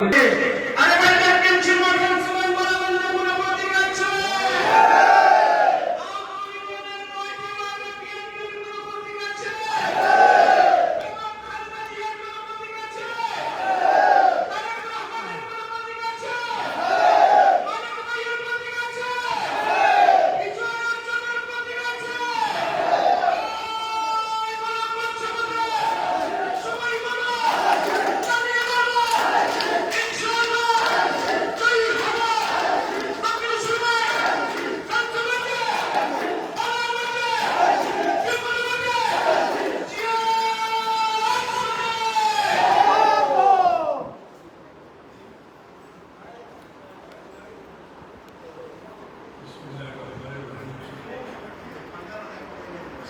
আরে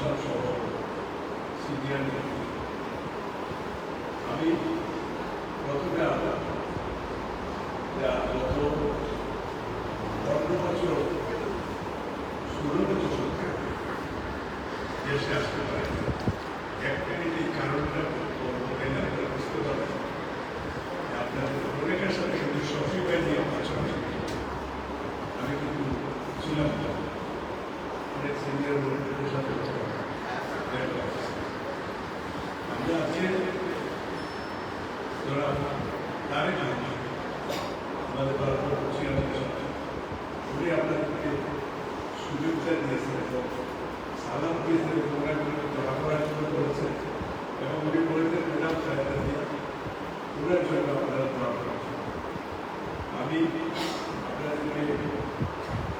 সহ সিনিয়র আমি প্রথমে আমরা যা গত পনেরো বছর ষোলো বছর সরকার দেশে আসতে পারে একটা এই কারণটা বলতে না আপনারা বুঝতে পারবেন আপনাদের অনেকের সাথে কিন্তু সফিকার নিয়ে আলোচনা করি। আমি কিন্তু ছিলাম না। অনেক সিনিয়র বন্ধুদের সাথে কথা বলা। দেখা হয়েছে। আমরা আজকে তোরা তারে জানি আমাদের ভারত চেয়ারম্যান উনি আপনাদেরকে সুযোগটা দিয়েছেন এবং সালাম দিয়েছেন এবং ওনাগুলো দোয়া করার জন্য বলেছেন এবং উনি বলেছেন ম্যাডাম সাহেবরা দিয়ে ওনার জন্য আপনারা দোয়া করার জন্য। আমি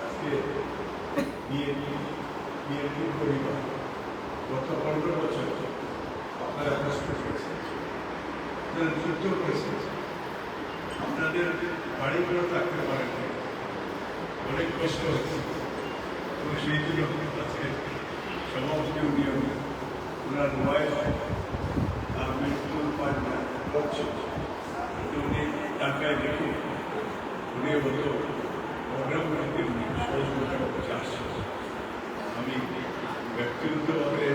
আজকে নিয়ে বিএনপি পরিবার, গত পনেরো বছর আপনারা কষ্ট করেছেন আপনারা যুদ্ধ করেছেন। আপনাদের বাড়িগুলো থাকতে পারেন অনেক কষ্ট হচ্ছে এবং সেই জন্য আজকে সভাপতি উনিও ওনার তার মৃত্যুর পাঁচ বছর উনি টাকায় রেখে উনি হতো প্রোগ্রামগুলিতে উনি সহযোগিতা করতে আসছেন আমি ব্যক্তিগতভাবে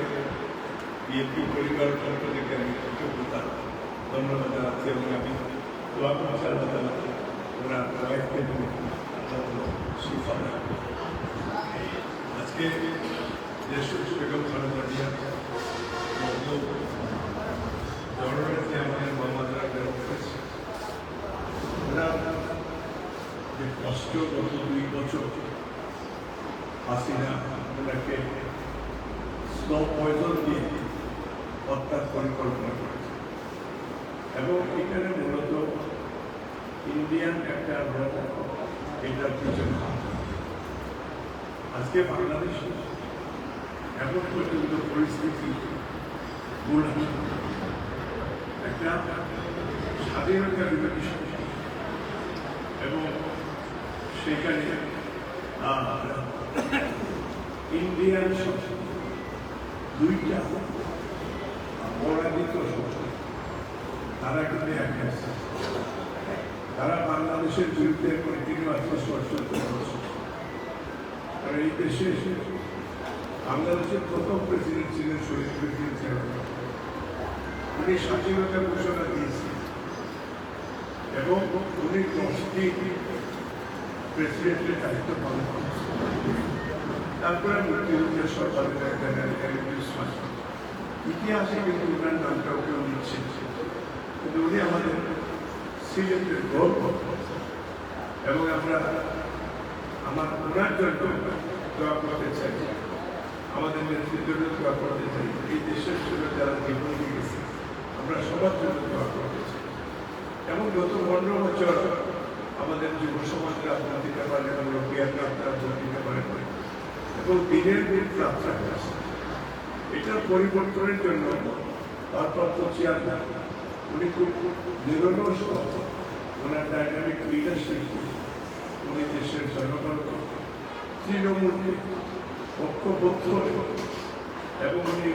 বিএনপি পরিবার পক্ষ থেকে আমি কৃতজ্ঞতা ধন্যবাদ জানাচ্ছি এবং আমি দোয়া করছি আল্লাহ তালা ওনার ওয়াইফকে সুফল আজকে দেশ বেগম খালেদা জিয়া জননেত্রী আমাদের মোহাম্মদ রাবের করেছে ওনার যে কষ্ট গত দুই বছর হাসিনা ওনাকে স্লো পয়জন দিয়ে হত্যার পরিকল্পনা করেছে এবং এখানে মূলত ইন্ডিয়ান একটা এটার পিছনে। আজকে বাংলাদেশ এখন পর্যন্ত পরিস্থিতি মূল একটা স্বাধীনতা বিরোধী। এবং সেখানে ইন্ডিয়ান সরকার দুইটা পরাজিত শক্তি তারা কিন্তু এক তারা বাংলাদেশের বিরুদ্ধে কন্টিনিউ আত্মস্পর্শ করছে আর এই দেশে বাংলাদেশের প্রথম প্রেসিডেন্ট ছিলেন শহীদ প্রেসিডেন্ট ছিলেন উনি স্বাধীনতা ঘোষণা দিয়েছেন এবং উনি দশটি প্রেসিডেন্টের দায়িত্ব পালন করেছেন তারপরে মুক্তিযুদ্ধের সরকারের ইতিহাসে কিন্তু ওনার নামটাও কেউ নিচ্ছে। কিন্তু উনি আমাদের সিলেটের গর্ব এবং আমরা আমার ওনার জন্য দোয়া করতে চাই। আমাদের নেতৃত্বের দোয়া করতে চাই। এই দেশের জন্য যারা জীবন গেছে আমরা সবার জন্য দোয়া করতে চাই। এবং গত পনেরো বছর আমাদের যুব সমাজকে আপনার দিতে পারেন এবং রোগিয়াকে আপনারা ভোট দিতে পারেন। এবং দিনের দিন যাত্রা করেছে। এটার পরিবর্তনের জন্য তারপর ভারপ্রাপ্ত চেয়ারম্যান উনি খুব নিরলস ওনার ডাইনামিক লিডারশিপ উনি দেশের জনগণকে তৃণমূলকে ঐক্যবদ্ধ এবং উনি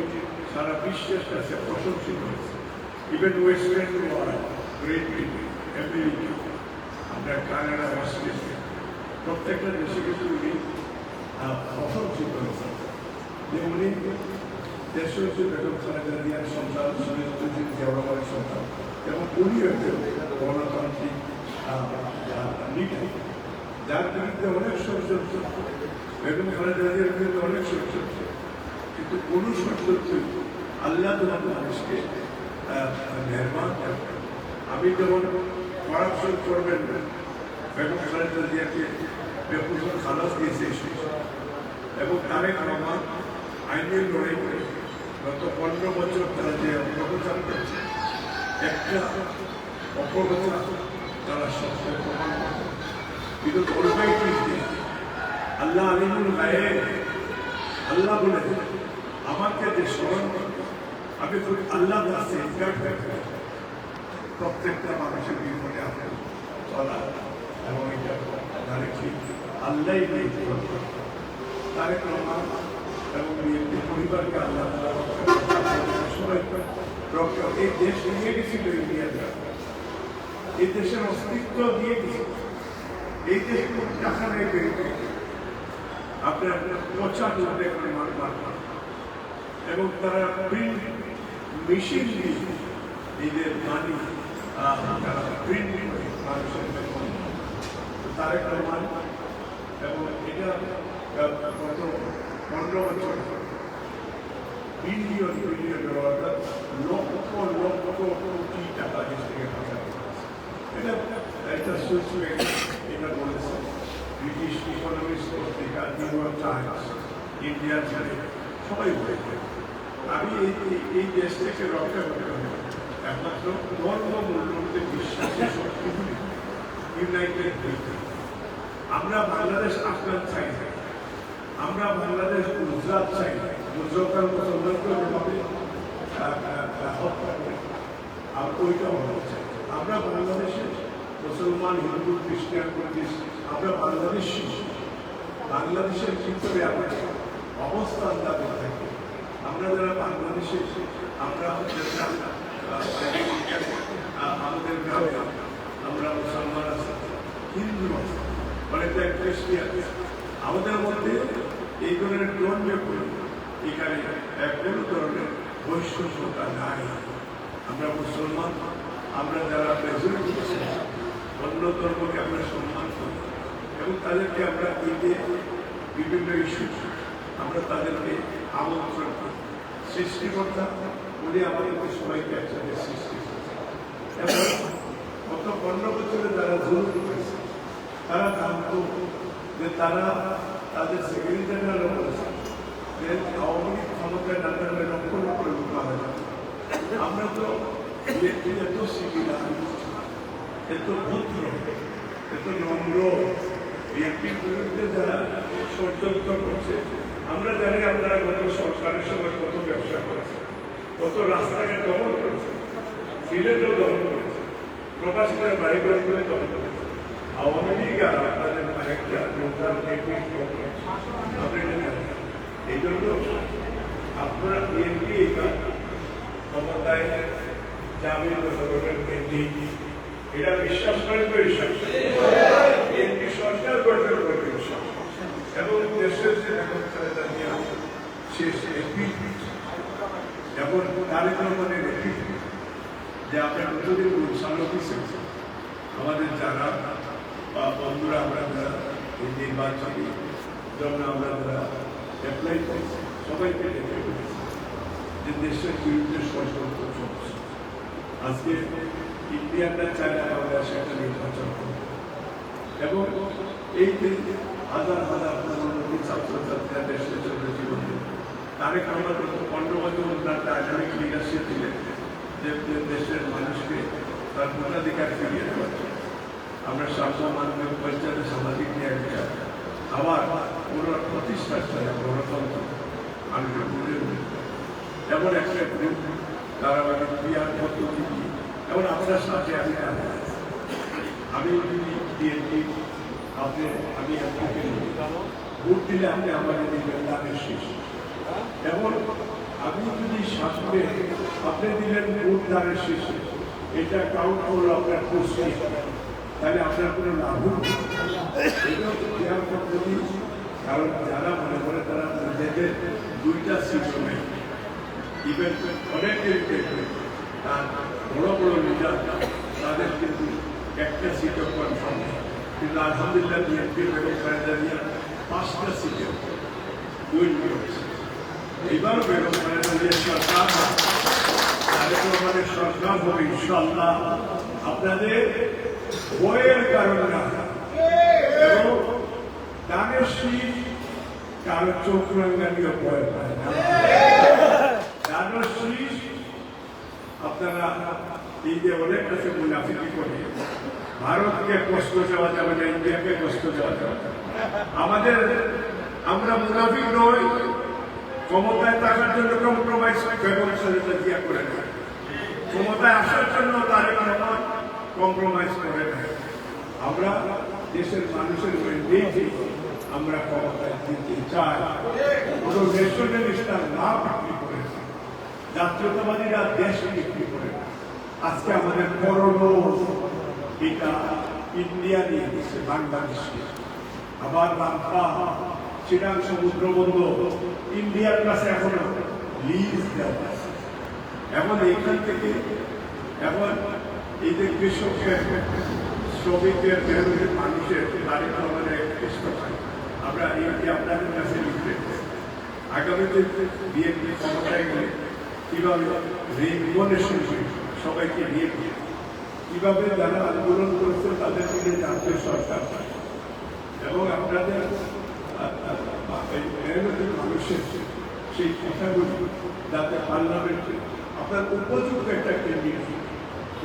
সারা বিশ্বের কাছে প্রশংসিত হয়েছে even western world great America আমরা কানাডা, অস্ট্রেলিয়া, প্রত্যেকটা দেশে কিন্তু উনি প্রশংসিত হয়েছে যে উনি দেশের হচ্ছে বেগম খালেদা জিয়ার সন্তান সুনীল জওয়ানের সন্তান এবং উনি একজন গণতান্ত্রিক লিডার যার বিরুদ্ধে অনেক ষড়যন্ত্র বেগম খালেদা জিয়ার বিরুদ্ধে অনেক ষড়যন্ত্র কিন্তু কোন ষড়যন্ত্র আল্লাহ তোমার মানুষকে মেহরবান করবেন। আমি যেমন করাপশন করবেন না, বেগম খালেদা জিয়াকে বেকুসুর খালাস দিয়েছে এসে এবং তারেক রহমান আইনের লড়াই করে গত পনেরো বছর তারা যে অপপ্রচার করছে একটা অপপ্রচার তারা সবসময় প্রমাণ করে কিন্তু অলমাইটি আল্লাহ আলিমুল গায়েব আল্লাহ বলে আমাকে যে স্মরণ করে, আমি খুব আল্লাহ কাছে প্রত্যেকটা মানুষের বিপদে আপনার চলা এবং এটা আল্লাহ তারেক রহমান এবং বিএনপি পরিবারকে আল্লাহ সবাই রক্ষা এই দেশ নিয়ে গেছিল ইন্ডিয়ানরা এই দেশের অস্তিত্ব দিয়ে গেছিল এই দেশ কোনো টাকা নেই বেরোবে আপনার পচা চলতে করে মার। এবং তারা প্রিন্ট মেশিন দিয়ে নিজের মানি তারা প্রিন্ট করে মানুষের বেতন। তো তারেক রহমান এবং এটা গত পনেরো বছর বিলিয়ন বিলিয়ন অর্থাৎ লক্ষ লক্ষ কোটি টাকা দেশ থেকে করেছে। এটা একটা সুইচ এটা বলেছে। ব্রিটিশ ইকোনমিক্স পত্রিকা নিউ ইয়র্ক টাইমস ইন্ডিয়ান ছেড়ে সবাই বলেছে। আমি এই এই- দেশ থেকে রক্ষা করতে হবে একমাত্র ধর্ম মূল্যতে বিশ্বাসের শক্তিগুলি ইউনাইটেড হইতে আমরা বাংলাদেশ আফগান চাই না। আমরা বাংলাদেশ গুজরাট চাই না। গুজরাটের মুসলমানকে আর ওইটা আমরা চাই। আমরা বাংলাদেশে মুসলমান, হিন্দু, খ্রিস্টান, বুদ্ধিস্ট, আমরা বাংলাদেশি বাংলাদেশের ভিতরে আমাদের অবস্থান দাবি থাকে। আমরা যারা বাংলাদেশে, আমরা আমাদের গ্রামে আমরা মুসলমান আছি, হিন্দু আছে। অনেকটা খ্রিস্টিয়ান আছে। আমাদের মধ্যে এই ধরনের করে এখানে এক কোনো ধরনের বৈষম্যতা নাই। আমরা মুসলমান, আমরা যারা মেজরিটি অন্য ধর্মকে আমরা সম্মান করি এবং তাদেরকে আমরা ঈদে বিভিন্ন ইস্যু, আমরা তাদেরকে আমন্ত্রণ করি। সৃষ্টিকর্তা, উনি আমাদেরকে সবাইকে একসাথে সৃষ্টি এবং গত পনেরো বছরে জুলুম করেছে তারা জানত যে তারা তাদের সেক্রেটারি জেনারেল বলেছে যে আওয়ামী লীগ ক্ষমতায় না থাকলে লক্ষ লক্ষ লোক যাবে আমরা তো এত সিভিলা এত ভদ্র এত নম্র। বিএনপির বিরুদ্ধে যারা ষড়যন্ত্র করছে, আমরা জানি আপনারা গত সরকারের সময় কত ব্যবসা করেছে কত রাস্তাকে দমন করেছে সিলেটও দমন করেছে প্রবাসীরা বাড়ি বাড়ি করে দমন করেছে আওয়ামী লীগ আর আপনাদের এটা জানেন। এই জন্য আপনারা বিএনপি এটা ক্ষমতায় যাবে জনগণের নেত্রী এরা বিশ্বাস করেন তো বিশ্বাস বিএনপি সরকার গঠন করবে বিশ্বাস এবং দেশের যে এখন খালেদা জিয়া শেষ এমপি এবং তারেক রহমানের এমপি যে আপনার কতদিন উৎসাহ আমাদের যারা বন্ধুরা, আমরা এই নির্বাচনী জন্য আমরা অ্যাপ্লাই করছি, সবাইকে ডেকে বলেছি যে দেশের বিরুদ্ধে ষড়যন্ত্র চলছে আজকে ইন্ডিয়ানরা চায় বাংলাদেশে একটা নির্বাচন এবং এই হাজার হাজার প্রধানমন্ত্রী ছাত্রছাত্রীরা জীবন তারেক গত পনেরো বছর তার ডাইনামিক লিডারশিপ দিলেন, যে দেশের মানুষকে তার ভোটাধিকার ফিরিয়ে দেওয়ার। আমরা সাম্য মানবিক পঞ্চায়েত সামাজিক ন্যায় বিচার। আবার পুনর প্রতিষ্ঠার জন্য গণতন্ত্র। আমি বলে এমন একটা গ্রুপ তারা মানে ক্রিয়ার পদ্ধতি দিয়ে, এমন আপনার সাথে আমি আমি বিএনপি আপনি আমি আপনাকে ভোট দিলে আপনি আমাকে দিবেন দানের শেষ। এমন আমি যদি সামনে আপনি দিলেন ভোট দানের শেষে। এটা কাউন্ট করল আপনার খুশি তাহলে আপনার কোনো লাভ পদ্ধতি কারণ যারা মনে করে তারা নিজেদের দুইটা সিট নেই ইভেন অনেকের তার বড় বড় লিডার তাদের কিন্তু একটা সিটও কনফার্ম কিন্তু আলহামদুলিল্লাহ বিএনপি বেগম খালেদা জিয়া পাঁচটা সিটে এবার বেগম খালেদা জিয়া সরকার আমাদের সরকার হবে ইনশাল্লাহ আপনাদের বইয়ের কারণ না। দানের কারও চোখ রাঙ্গানিও ভয় পায় না। দানের শীত, আপনারা যে অনেক কাছে মুনাফিকি করে। ভারতকে কষ্ট দেওয়া যাবে না, ইন্ডিয়াকে কষ্ট দেওয়া যাবে। আমাদের, আমরা মুনাফিক নই, ক্ষমতায় থাকার জন্য কম্প্রোমাইজ জিয়া করে না ক্ষমতায় আসার জন্য তারেক রহমান কম্প্রোমাইজ করে না। আমরা দেশের মানুষের মেন্ডেটে আমরা ক্ষমতায় দিতে চাই। কোনো ন্যাশনালিস্টরা না বিক্রি করে। জাতীয়তাবাদীরা দেশ বিক্রি করে আজকে আমাদের করোনা এটা ইন্ডিয়া নিয়ে দিচ্ছে বাংলাদেশকে। আবার রামপা চিরাং সমুদ্র বন্দর, ইন্ডিয়ার কাছে এখনও লিজ দেওয়া আছে। এখন এখান থেকে, এখন এই যে কৃষকের শ্রমিকের মেহনতের মানুষের তারিখ আমাদের আমরা এই আপনাদের কাছে লিখতে আগামীতে বিএনপি ক্ষমতায় গেলে কীভাবে রিমনেশন সবাইকে নিয়ে কীভাবে যারা আন্দোলন করেছে তাদের দিকে জানতে সরকার এবং আপনাদের আহ, আহ, এই মেহনতি মানুষের সেই কথাগুলি যাতে পার্লামেন্টে আপনার উপযুক্ত একটা কেন্দ্রীয়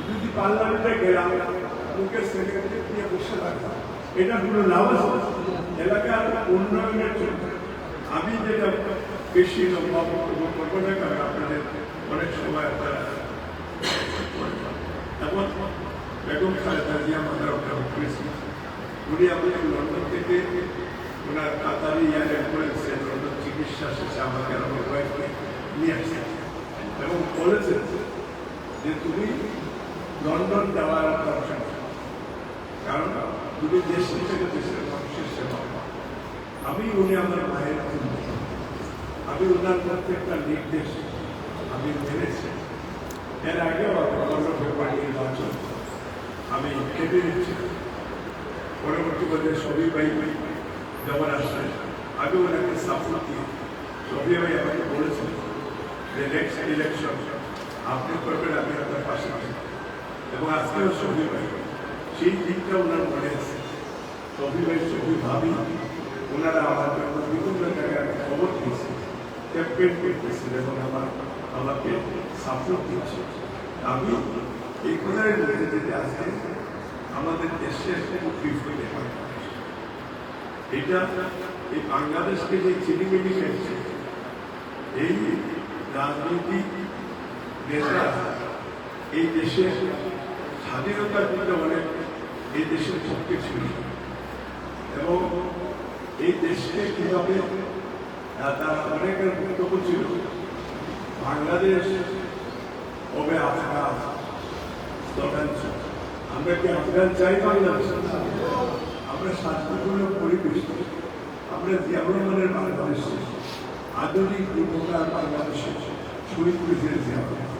যদি পার্লামেন্টে গেলাম, মুখের সেক্রেটারি দিয়ে বসে থাকতাম, এটা লাভ আছে এলাকার উন্নয়নের জন্য আমি যেটা বেশি লম্বা বক্তব্য করব না কারণ আপনাদের অনেক সময় আপনারা এবং বেগম খালেদা জিয়া আমাদের একটা করেছি উনি আমাদের লন্ডন থেকে ওনার কাতারি ইয়ার অ্যাম্বুলেন্সে লন্ডন চিকিৎসা শেষে আমাকে আমার ওয়াইফকে নিয়ে আসছেন এবং বলেছেন যে তুমি লন্ডন যাওয়ার দরকার। কারণ তুমি দেশ থেকে দেশের মানুষের সেবা। আমি উনি আমার মায়ের আমি ওনার প্রত্যেকটা নির্দেশ আমি মেনেছি এর পনেরো ফেব্রুয়ারি নির্বাচন আমি কেটে নিচ্ছি পরবর্তী পর্যায়ে সবই ভাই যখন আসলেন আমি ওনাকে সাপোর্ট দিয়ে সবই ভাই আমাকে বলেছেন যে নেক্সট ইলেকশন আপনি করবেন, আমি আপনার পাশে আছি এবং আজকেও সবই ভাই। সেই দিকটা ওনার মনে আছে। সবই ভাই সবই ভাবি, ওনারা আমার জন্য বিভিন্ন জায়গায় খবর দিয়েছে। ক্যাম্পেইন করতেছেন এবং আমার, আমাকে সাপোর্ট দিচ্ছে আমি এই কথার মধ্যে যেতে আজকে আমাদের দেশের বিপদে বাংলাদেশ। এটা এই বাংলাদেশকে যে চিনিমিনি খেয়েছে এই রাজনৈতিক নেতা এই দেশের স্বাধীনতার জন্য অনেক এই দেশের পক্ষে ছিল এবং এই দেশকে কীভাবে তারা অনেকের বক্তব্য ছিল, বাংলাদেশ কবে আফগান। আমরা কি আফগান চাই বাংলাদেশ আমরা শান্তিপূর্ণ পরিবেশ আমরা রহমানের বাংলাদেশ আধুনিক উপকার বাংলাদেশে জিয়া রহমান।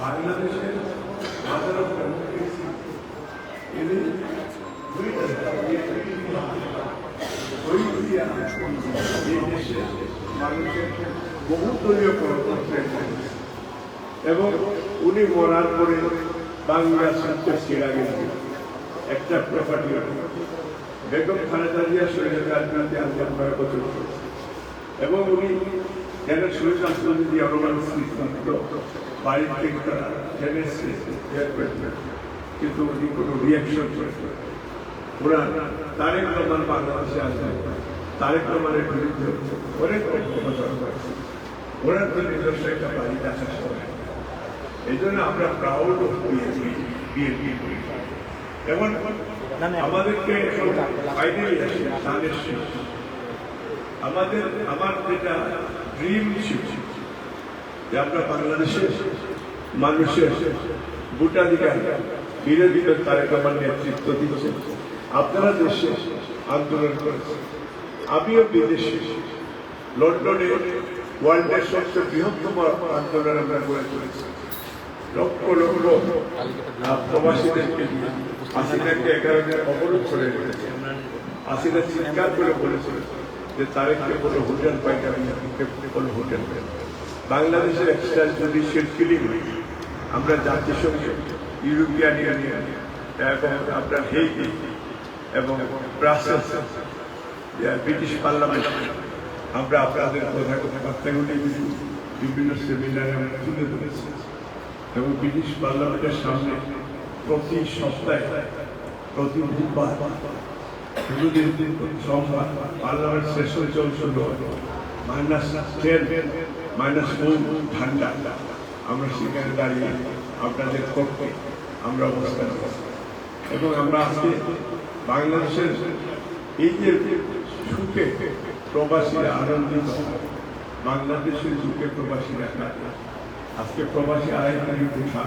বাংলাদেশের বহুদলীয় গণতন্ত্রের এবং উনি মরার পরে বাংলা ছেড়া গেছে একটা প্রপার্টি বেগম খালেদা জিয়া শরীরের রাজনীতি আন্দোলন করা বছর এবং উনি রাষ্ট্রপতি জিয়া রহমান স্মৃতিকান্ত বাড়ির থেকে তারা কিন্তু উনি কোনো রিয়াকশন করেছেন ওরা তারেক রহমান বাংলাদেশে আসবে তারেক রহমানের বিরুদ্ধে অনেক অপপ্রচার করেছে ওরা তো নিজস্ব একটা বাড়ি দেখার সময়। এই জন্য আমরা প্রাউড অফ বিএনপি এবং আমাদেরকে ফাইনালি আসে তাদের আমাদের, আমার যেটা ড্রিম ছিল, যে আমরা বাংলাদেশের মানুষের ভোটাধিকার বিরোধীদের তারেক রহমান নেতৃত্ব দিচ্ছে। আপনারা দেশে আন্দোলন করেছেন। আমিও বিদেশে। লন্ডনে ওয়ার্ল্ডের সবচেয়ে বৃহত্তম আন্দোলন আমরা গড়ে তুলেছি। লক্ষ লক্ষ প্রবাসীদেরকে হাসিনাকে এগারো অবরোধ করে রেখেছে। হাসিনা চিৎকার করে বলেছিল যে তারেককে কোনো হোটেল পাই না আমি কোনো হোটেল। বাংলাদেশের এক্সট্রা জুডিশিয়াল কিলিং আমরা জাতিসংঘ, ইউরোপিয়ান ইউনিয়ন এবং আপনার হেইকি এবং ব্রাসেলস ব্রিটিশ পার্লামেন্ট, আমরা আপনাদের কথা কথাবার্তাগুলি বিভিন্ন সেমিনারে আমরা তুলে ধরেছি। এবং ব্রিটিশ পার্লামেন্টের সামনে প্রতি সপ্তাহে, প্রতি বুধবার, দুদিন দিন সোমবার পার্লামেন্ট সেশন চলছিল মাইনাস টেন, মাইনাস ঠান্ডা। আমরা সেখানে দাঁড়িয়ে আপনাদের পক্ষে আমরা অবস্থান এবং আমরা আজকে বাংলাদেশের এই যে সুখে প্রবাসীরা আনন্দিত, বাংলাদেশের সুখে প্রবাসীরা আজকে প্রবাসী আড়াই কোটি উঠা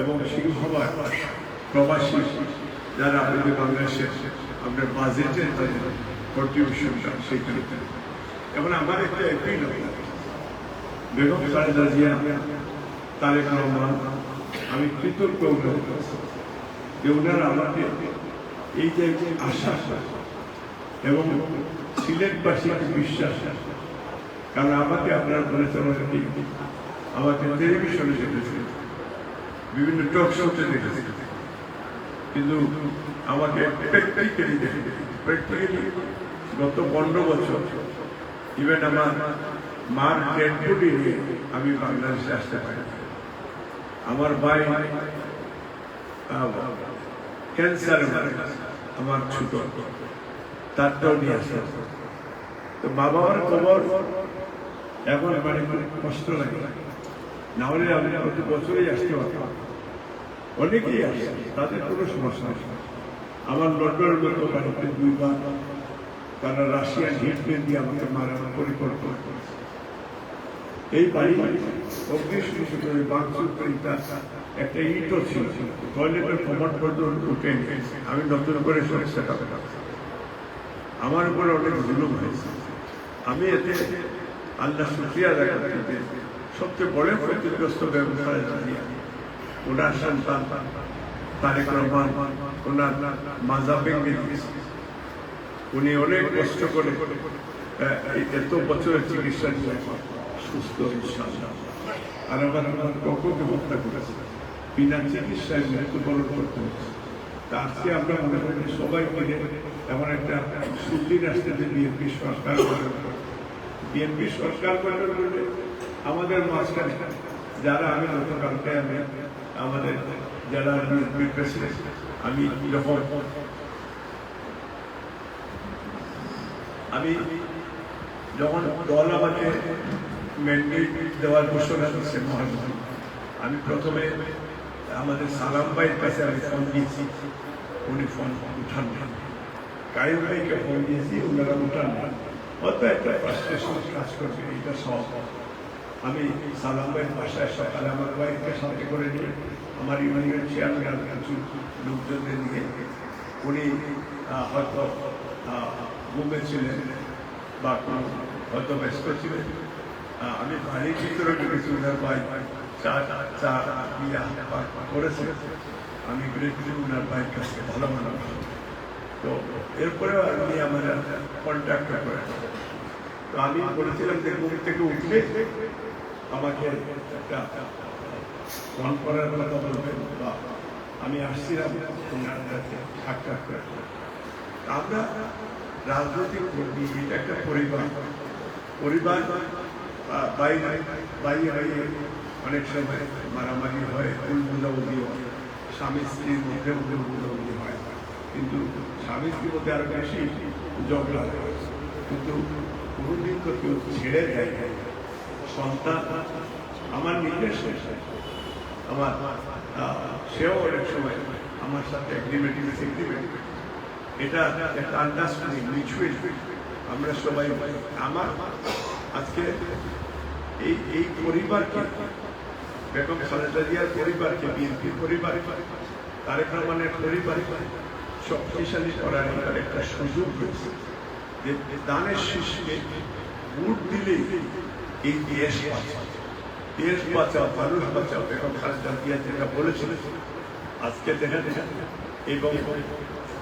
এবং সিংহবার প্রবাসী যারা আমাদের বাংলাদেশের আপনার বাজেটের তাদের কন্ট্রিবিউশনটা সেখানে। এবং আমার একটা এপিল বেগম খালেদা জিয়া তারেক রহমান আমি কৃতজ্ঞ যে ওনারা আমাকে এই যে আশা এবং সিলেটবাসীকে বিশ্বাস, কারণ আমাকে আপনার বলেছেন আমাকে টেলিভিশনে দেখেছে, বিভিন্ন টক শোতে দেখেছে। কিন্তু আমাকে প্র্যাকটিক্যালি গত পনেরো বছর ইভেন আমার মার ডেড বডি নিয়ে আমি বাংলাদেশে আসতে পারি। আমার ভাই ক্যান্সারে আমার ছোট। তারটাও নিয়ে আসতে তো বাবা মার খবর এখন মানে মানে কষ্ট লাগে। না হলে আমি প্রতি বছরই আসতে পারতাম। অনেকেই আসে, তাদের কোনো সমস্যা নেই। আমার লন্ডনের মতো বাড়িতে দুইবার তারা রাশিয়ান হিটমেন দিয়ে আমাকে মারার পরিকল্পনা এই বাড়ি বাংসুর করিতা একটা ইটও ছিল। টয়লেটের কমন পর্যন্ত উঠে আমি নতুন করে সমস্যা টাকা আমার উপরে অনেক জুলুম হয়েছে। আমি এতে আল্লাহ শুক্রিয়া দেখা সবচেয়ে বড় ক্ষতিগ্রস্ত ব্যবস্থা জানিয়ে ওনার সন্তান তারেক রহমান, ওনার মাজা ভেঙে উনি অনেক কষ্ট করে এত বছরের চিকিৎসা নিয়ে সুস্থ আর আমার আমার কখনকে হত্যা করেছে বিনা চিকিৎসায় মৃত্যুবরণ করতে হচ্ছে তা আজকে আমরা মনে করি সবাই মিলে এমন একটা সুদিন আসতে যে বিএনপি সরকার গঠন। বিএনপি সরকার গঠন করলে আমাদের মাঝখানে যারা আমি গতকালকে আমি আমাদের যারা বিএনপি প্রেসিডেন্ট আমি যখন আমি যখন দল আমাকে ম্যান্ডেট দেওয়ার ঘোষণা দিচ্ছে মহানগরী। আমি প্রথমে আমাদের সালাম ভাইয়ের কাছে আমি ফোন দিয়েছি, উনি ফোন উঠান না কায়ুম ভাইকে ফোন দিয়েছি ওনারা উঠান হয়তো একটা ফ্রাস্ট্রেশন কাজ করবে এটা সব আমি সালাম ভাইয়ের বাসায় সকালে আমার ভাইকে সাথে করে নিয়ে আমার ইউনিয়ন চেয়ারম্যান কিছু লোকজনদের নিয়ে উনি হয়তো ঘুমে ছিলেন বা হয়তো ব্যস্ত ছিলেন। আমি বাড়ির ভিতরে ঢুকেছি ওনার ভাই চা চা পাক করেছে। আমি বলেছি ওনার ভাইয়ের কাছে ভালো মানুষ তো এরপরে আমি আমার কন্ট্যাক্ট করে তো আমি বলেছিলাম যে ঘুম থেকে উঠলে আমাকে একটা ফোন করার কথা বলবেন বা আমি আসছিলাম কাছে, সাক্ষাৎ করে আমরা রাজনৈতিক কর্মী, এটা একটা পরিবার। পরিবার বাইরে বাইরে বাইরে অনেক সময় মারামারি হয় বুঝাবুঝি হয়। স্বামী স্ত্রীর মধ্যে ভুল বুঝাবুঝি হয়। কিন্তু স্বামী স্ত্রীর মধ্যে আরও বেশি ঝগড়া হয়। কিন্তু কোনোদিন তো কেউ ছেড়ে দেয়। সন্তান, আমার নিজের শেষে। আমার সেও অনেক সময় আমার সাথে এগ্রিমেন্ট এগ্রিমেন্ট এটা একটা আন্ডারস্ট্যান্ডিং মিউচুয়াল আমরা সবাই, আমার আজকে এই এই পরিবারকে, বেগম খালেদা জিয়ার পরিবারকে বিএনপির পরিবার তারেক রহমানের পরিবারকে শক্তিশালী করার একটা সুযোগ রয়েছে যে দানের শীর্ষে ভোট দিলে এই দেশ দেশ বাঁচাও, মানুষ বাঁচাও, বেগম খালেদা জিয়া যেটা বলেছিলেন, আজকে দেখা দেখা এবং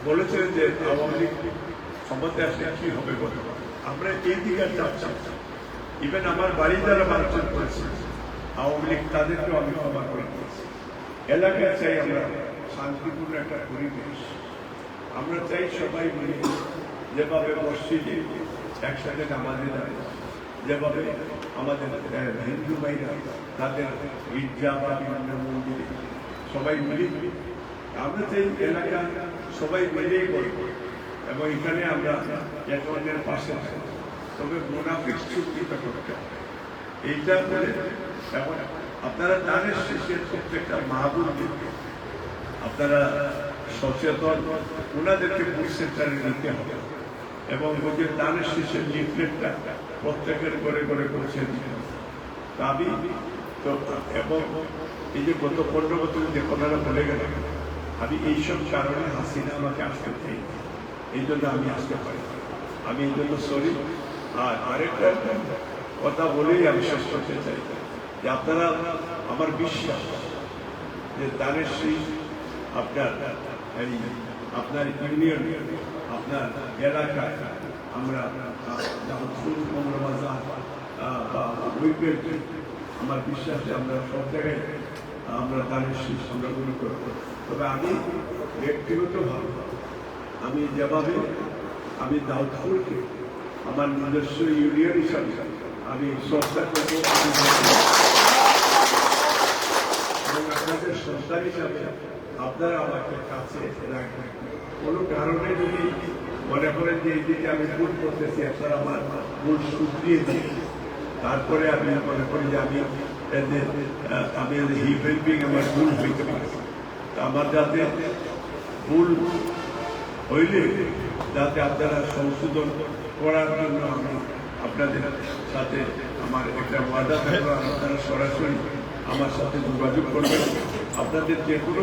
বলেছিলেন যে আওয়ামী লীগ ক্ষমতা আসলে কি হবে বলতে আমরা এই দিকে যাচ্ছি ইভেন আমার বাড়ি যারা মানুষজন করেছে, আওয়ামী লীগ তাদেরকেও আমি ক্ষমা করে দিয়েছি। এলাকায় চাই আমরা শান্তিপূর্ণ একটা পরিবেশ। আমরা চাই সবাই মিলে যেভাবে মসজিদে একসাথে নামাজে যায় যেভাবে আমাদের হিন্দু ভাইরা তাদের গির্জা বা বিভিন্ন মন্দিরে সবাই মিলে, আমরা চাই এলাকা সবাই মিলেই করব এবং এখানে আমরা একে অন্যের পাশে থাকব। তবে মোনাফিক চুক্তিটা করতে হবে। এইটা করে এখন আপনারা জানেন শেষের প্রত্যেকটা মাহবুবকে আপনারা সচেতন, ওনাদেরকে সেন্টারে নিতে হবে। এবং ওই যে শেষের লিফলেটটা প্রত্যেকের করে করে তা আমি তো, এবং এই যে গত পনেরো বছর যে কথাটা বলে গেল আমি এইসব কারণে হাসিনা আমাকে আসতে চাই এই জন্য আমি আসতে পারি আমি এই জন্য সরি। আর আরেকটা কথা বলেই আমি শেষ করতে চাই। যে আপনারা, আমার বিশ্বাস যে দানের সেই আপনার আপনার ইউনিয়ন, আপনার এলাকায় আমরা আমার বিশ্বাসে আমরা সব জায়গায়, আমরা শীষ আমরা মনে করব। তবে আমি ব্যক্তিগতভাবে, আমি যেভাবে, আমি দাউদপুরকে আমার নিজস্ব ইউনিয়ন হিসাবে আমি শ্রদ্ধা করব আপনাদের সন্তান হিসাবে আপনারা আমাকে কাছে রাখবেন। কোনো কারণে যদি মনে করেন যে এই দিকে আমি ভুল করতেছি, আপনারা আমার ভুল শুধরিয়ে দিন তারপরে আমি মনে করি যে আমি আমি হি হেল্পিং আমার ভুল হইতে পারি। আমার যাতে ভুল হইলে যাতে আপনারা সংশোধন করার জন্য আমি আপনাদের সাথে আমার একটা ওয়াদা আর আপনারা সরাসরি আমার সাথে যোগাযোগ করবেন। আপনাদের যে কোনো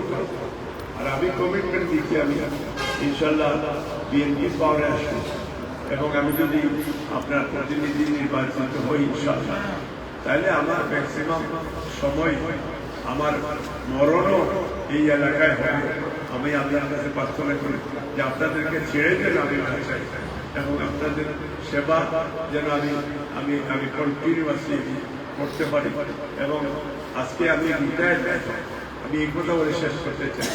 আর আমি কমিটমেন্ট দিচ্ছি আমি ইনশাল্লাহ বিএনপি পাওয়ারে আসব। এবং আমি যদি আপনার প্রতিনিধি নির্বাচিত হই ইনশাল্লাহ তাহলে আমার ম্যাক্সিমাম সময়, আমার মরণও এই এলাকায় হবে। আমি আপনার কাছে প্রার্থনা করি। যে আপনাদেরকে ছেড়ে দেন আমি না চাই এবং আপনাদের সেবা যেন আমি আমি আমি কন্টিনিউয়াসলি করতে পারি। এবং আজকে আমি রিটায়ার্ড আমি এই কথা বলে শেষ করতে চাই।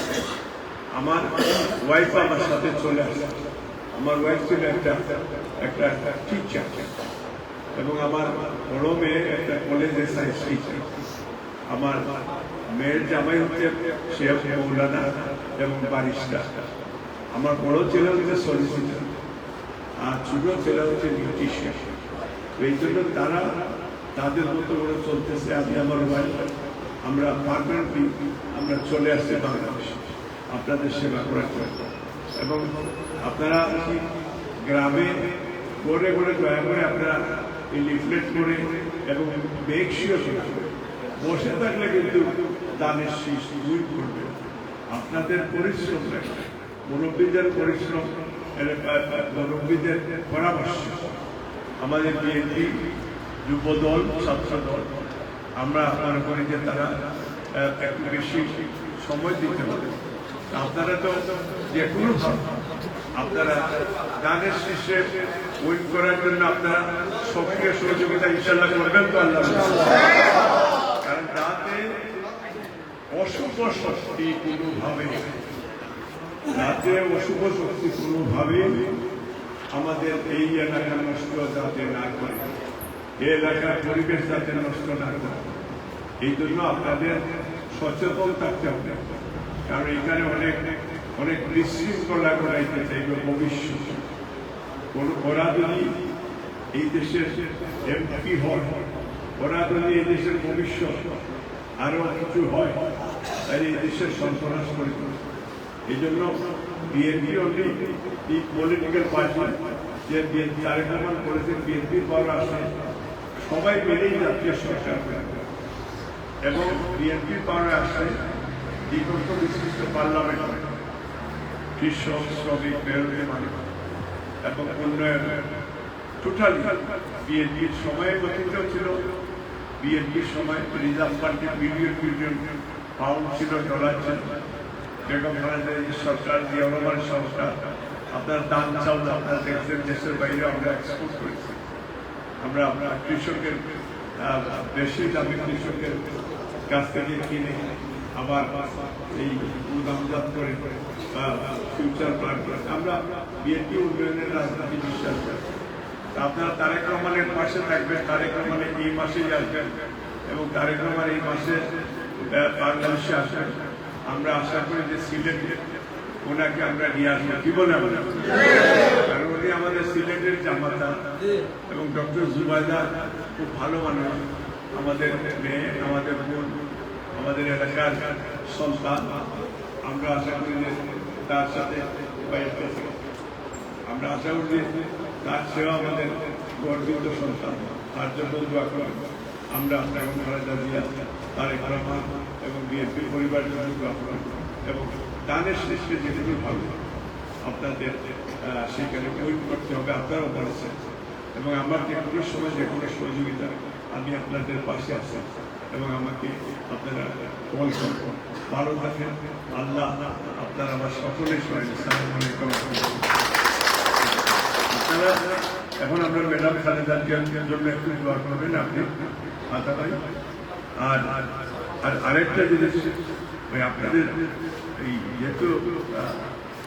আমার ওয়াইফ আমার সাথে চলে আসে। আমার ওয়াইফ ছিল একটা একটা টিচার এবং আমার বড় মেয়ে একটা কলেজে সায়েন্স টিচার আমার মেয়ের জামাই হচ্ছে শেখ মৌলানা এবং বারিস্টা আমার বড় ছেলে হচ্ছে সলিসিটার আর ছোট ছেলে হচ্ছে নিউট্রিশিয়ান এই জন্য তারা তাদের মতো করে চলতেছে, আমি আমার ওয়াইফ আমরা পারমানেন্টলি আমরা চলে আসছি বাংলাদেশে। আপনাদের সেবা করার জন্য। এবং আপনারা গ্রামে করে করে দয়া করে আপনারা এই লিফলেট করে এবং মেক শিওর বসে থাকলে কিন্তু দানের শীষ দুই করবে। আপনাদের পরিশ্রম লাগবে। মুরব্বীদের পরিশ্রম মুরব্বীদের পরামর্শ। আমাদের বিএনপি যুব দল ছাত্র দল আমরা মনে করি যে তারা একটু বেশি সময় দিতে হবে। আপনারা তো যে কোনো আপনারা গানের শীর্ষে উইন করার জন্য আপনারা সক্রিয় সহযোগিতা ইনশাল্লাহ করবেন তো আল্লাহ কারণ তাতে অসুখ শক্তি কোনোভাবে রাতে অশুভ শক্তি কোনোভাবে আমাদের এই এলাকা নষ্ট যাতে না করে। এই এলাকার পরিবেশ যাতে নষ্ট না করে। এই জন্য আপনাদের সচেতন থাকতে হবে। কারণ এখানে অনেক অনেক বিশৃঙ্খলা করাইতে চাইবে ভবিষ্যৎ। ওরা যদি এই দেশের এমপি হয় ওরা যদি এই দেশের ভবিষ্যৎ আরও কিছু হয়, তাহলে এই দেশের সন্ত্রাস করে। এই জন্য বিএনপি অনলি এই পলিটিক্যাল পার্টি যে বিএনপি তারেক রহমান করেছেন বিএনপি পর আসে। সবাই মিলেই জাতীয় সরকার। এবং বিএনপি পাওয়ার আসে বিগত বিশিষ্ট পার্লামেন্ট কৃষক, শ্রমিক বেরোজগার মানুষ এবং উন্নয়ন টোটালি বিএনপির সময়ে গঠিত ছিল। বিএনপির সময় রিজার্ভ ফান্ডে বিলিয়ন বিলিয়ন পাউন্ড ছিল ডলার ছিল। বেগম খালেদা জিয়ার সরকার জিয়া রহমান সরকার, আপনার দান চাউল আপনার দেখছেন দেশের বাইরে আমরা এক্সপোর্ট করেছি। আমরা কৃষকের বেশি দামে কৃষকের কাছ থেকে কিনে আবার এই গুদামজাত করে ফিউচার প্ল্যান করে। আমরা বিএনপি উন্নয়নের রাজনীতি বিশ্বাস করি। আপনারা তারেক রহমানের পাশে থাকবেন, তারেক রহমানের এই মাসেই আসবেন এবং তারেক রহমান এই মাসে বাংলাদেশে আসবেন। আমরা আশা করি যে সিলেটে ওনাকে আমরা নিয়ে আসব। কি বলে কারণ উনি আমাদের সিলেটের জামাতা এবং ডক্টর জুবাইদা খুব ভালো মানুষ। আমাদের মেয়ে, আমাদের বোন, আমাদের এলাকার সন্তান। আমরা আশা করি যে তার সাথে আমরা আশা করি তার সেবা আমাদের গর্বিত সন্তান। তার জন্য দোয়া করি আমরা এখন খালেদা জিয়া, তারেক রহমান এবং বিএনপি দোয়া এবং দানের সৃষ্টি যেটুকু ভালো আপনাদের সেখানে ওই করতে হবে, আপনারাও বলেছেন। এবং আমার যে কোনো সময় যে কোনো সহযোগিতা আমি আপনাদের পাশে আছি। এবং আমাকে আপনারা কল করবেন ভালো থাকেন, আল্লাহ আপনারা আমার সকলের সঙ্গে আপনারা, এখন আমরা ম্যাডাম খালেদা জিয়ার জন্য একটু দোয়া করবেন আপনি আর আর আরেকটা জিনিস, ওই আপনাদের এই যেহেতু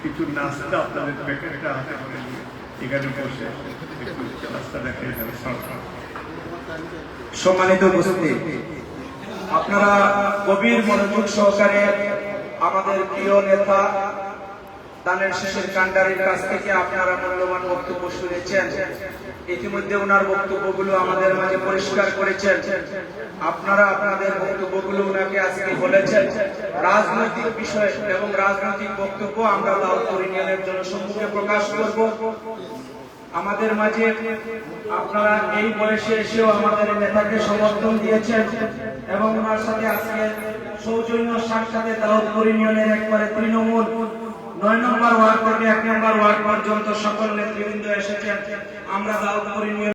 কিছু নাস্তা আপনাদের প্যাকেটটা হাতে করে এখানে বসে একটু নাস্তা দেখে সম্মানিত উপস্থিতি, আপনারা গভীর মনোযোগ সহকারে আমাদের প্রিয় নেতা, দানের শেষের কান্ডারির কাছ থেকে আপনারা মূল্যবান বক্তব্য শুনেছেন। ইতিমধ্যে ওনার বক্তব্যগুলো আমাদের মাঝে পরিষ্কার করেছেন। আপনারা আপনাদের বক্তব্যগুলো ওনাকে আজকে বলেছেন। রাজনৈতিক বিষয় এবং রাজনৈতিক বক্তব্য আমরা লালপুর ইউনিয়নের জনসম্মুখে প্রকাশ করব। আমাদের মাঝে আপনারা এই বয়সে এসেও আমাদের নেতাকে সমর্থন দিয়েছেন এবং ওনার সাথে আজকে সৌজন্য সাক্ষাতে দাউদপুর ইউনিয়নের একবারে তৃণমূল নয় নম্বর ওয়ার্ড থেকে এক নম্বর ওয়ার্ড পর্যন্ত সকল নেতৃবৃন্দ এসেছেন। আমরা দাউদপুর